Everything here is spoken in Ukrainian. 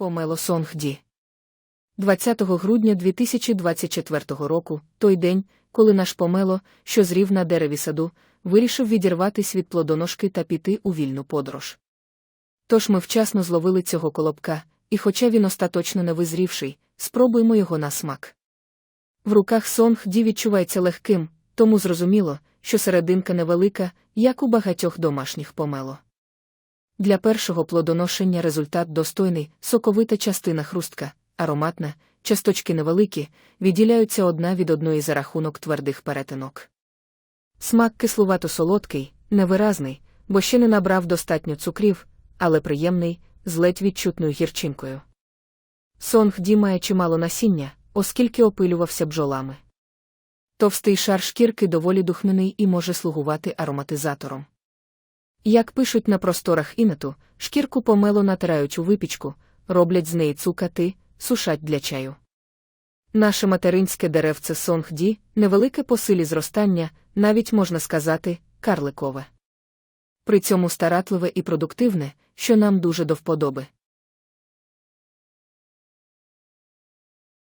Помело Сонгді. 20 грудня 2024 року, той день, коли наш помело, що зрів на дереві саду, вирішив відірватись від плодоножки та піти у вільну подорож. Тож ми вчасно зловили цього колобка, і хоча він остаточно не визрівший, спробуємо його на смак. В руках Сонгді відчувається легким, тому зрозуміло, що серединка невелика, як у багатьох домашніх помело. Для першого плодоношення результат достойний, соковита частина хрустка, ароматна, часточки невеликі, відділяються одна від одної за рахунок твердих перетинок. Смак кислувато-солодкий, невиразний, бо ще не набрав достатньо цукрів, але приємний, з ледь відчутною гірчинкою. Сонгді має чимало насіння, оскільки опилювався бджолами. Товстий шар шкірки доволі духмяний і може слугувати ароматизатором. Як пишуть на просторах інету, шкірку помело натирають у випічку, роблять з неї цукати, сушать для чаю. Наше материнське деревце Сонгді невелике по силі зростання, навіть можна сказати, карликове. При цьому старатливе і продуктивне, що нам дуже до вподоби.